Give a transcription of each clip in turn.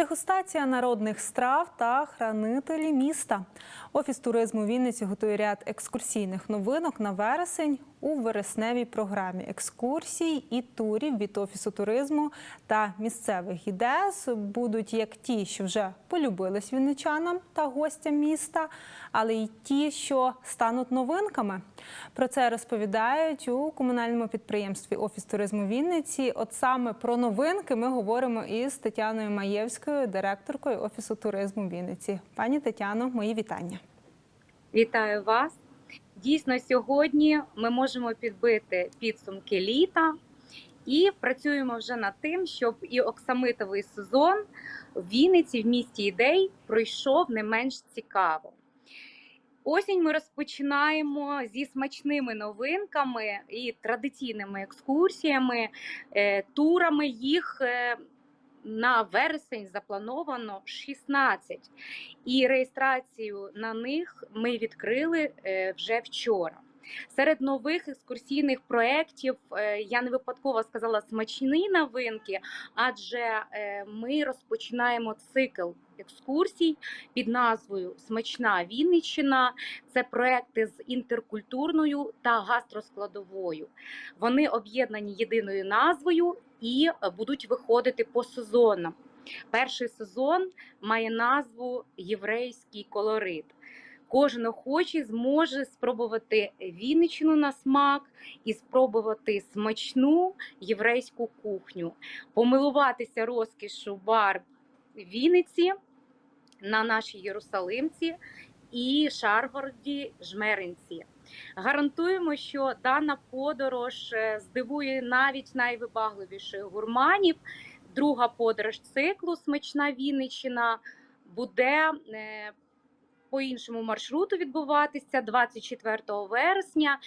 Дегустація народних страв та хранителі міста. Офіс туризму Вінниці готує ряд екскурсійних новинок на вересень у вересневій програмі екскурсій і турів від офісу туризму та місцевих ідес будуть як ті, що вже полюбились вінничанам та гостям міста, але й ті, що стануть новинками. Про це розповідають у комунальному підприємстві Офіс туризму Вінниці. От саме про новинки ми говоримо із Тетяною Маєвською, директоркою Офісу туризму Вінниці. Пані Тетяно, мої вітання. Вітаю вас. Дійсно, сьогодні ми можемо підбити підсумки літа і працюємо вже над тим, щоб і оксамитовий сезон в Вінниці в місті ідей пройшов не менш цікаво. Осінь ми розпочинаємо зі смачними новинками і традиційними екскурсіями, е, турами їх. На вересень заплановано 16 і реєстрацію на них ми відкрили е, вже вчора. Серед нових екскурсійних проєктів е, я не випадково сказала смачні новинки, адже е, ми розпочинаємо цикл екскурсій під назвою Смачна Вінниччина. Це проекти з інтеркультурною та гастроскладовою. Вони об'єднані єдиною назвою і будуть виходити по сезонам. Перший сезон має назву Єврейський колорит. Кожен охочий зможе спробувати Вінниччину на смак і спробувати смачну єврейську кухню, помилуватися розкішу бар Вінниці на нашій Єрусалимці і Шарварді Жмеринці. Гарантуємо, що дана подорож е, здивує навіть найвибагливіших гурманів. Друга подорож циклу Смачна Вінниччина буде е, по іншому маршруту відбуватися 24 вересня.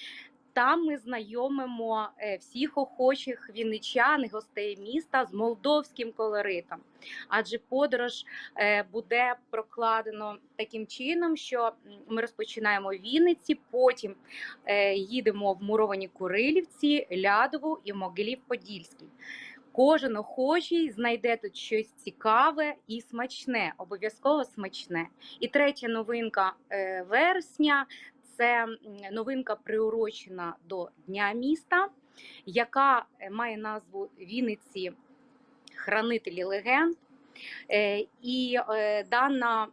Там ми знайомимо е, всіх охочих вінничан гостей міста з молдовським колоритом. Адже подорож е, буде прокладено таким чином, що ми розпочинаємо в Вінниці, потім е, їдемо в муровані Курилівці, Лядову і Могилів-Подільський. Кожен охочий знайде тут щось цікаве і смачне, обов'язково смачне. І третя новинка вересня це новинка приурочена до Дня міста, яка е, має назву Вінниці Хранителі легенд. Е, І е, дана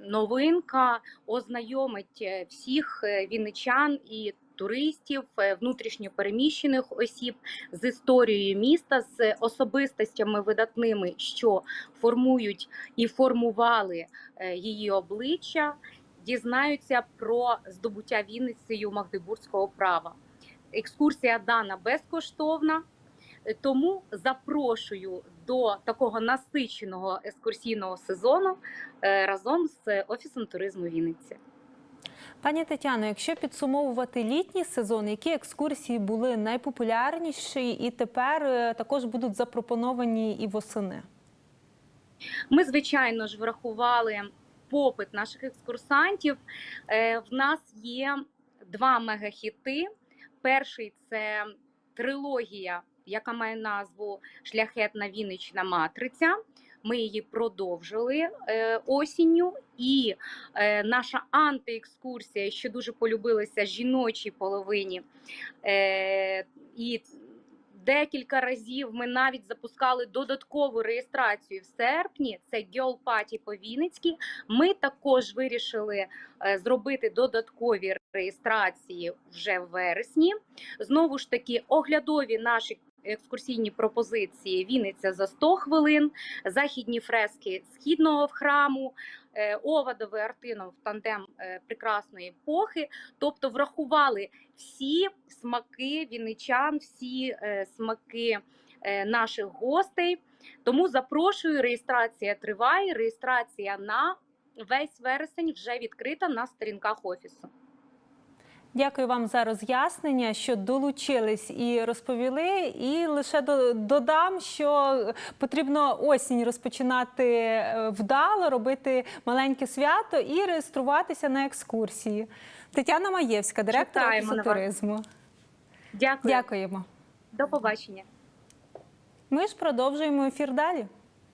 новинка ознайомить всіх вінничан і туристів, внутрішньо переміщених осіб з історією міста, з особистостями видатними, що формують і формували її обличчя, дізнаються про здобуття Вінницею Магдебурзького права. Екскурсія дана безкоштовна. Е, Тому запрошую до такого насиченого екскурсійного сезону е, разом з офісом туризму Вінниці. Пані Тетяно, якщо підсумовувати літній сезон, які екскурсії були найпопулярніші і тепер е, також будуть запропоновані і восени? Ми, звичайно ж, врахували попит наших екскурсантів. Е, В нас є два мегахіти. Перший це трилогія, яка має назву Шляхетна Віннична матриця. Ми її продовжили е, осінню, і е, наша антиекскурсія, що дуже полюбилася жіночій половині. І декілька разів ми навіть запускали додаткову реєстрацію в серпні. Це Party по Вінницьки. Ми також вирішили е, зробити додаткові реєстрації вже в вересні. Знову ж таки, оглядові наші. Екскурсійні пропозиції Вінниця за 100 хвилин, західні фрески східного храму, е, Овадовий Артинов тандем е, прекрасної епохи. Тобто врахували всі смаки вінничан, всі е, смаки наших гостей. Тому запрошую. Реєстрація триває. Реєстрація на весь вересень вже відкрита на сторінках офісу. Дякую вам за роз'яснення, що долучились і розповіли. І лише до- додам, що потрібно осінь розпочинати е, вдало, робити маленьке свято і реєструватися на екскурсії. Тетяна Маєвська, директор офісу туризму. Дякую. Дякуємо. До побачення. Ми ж продовжуємо ефір далі.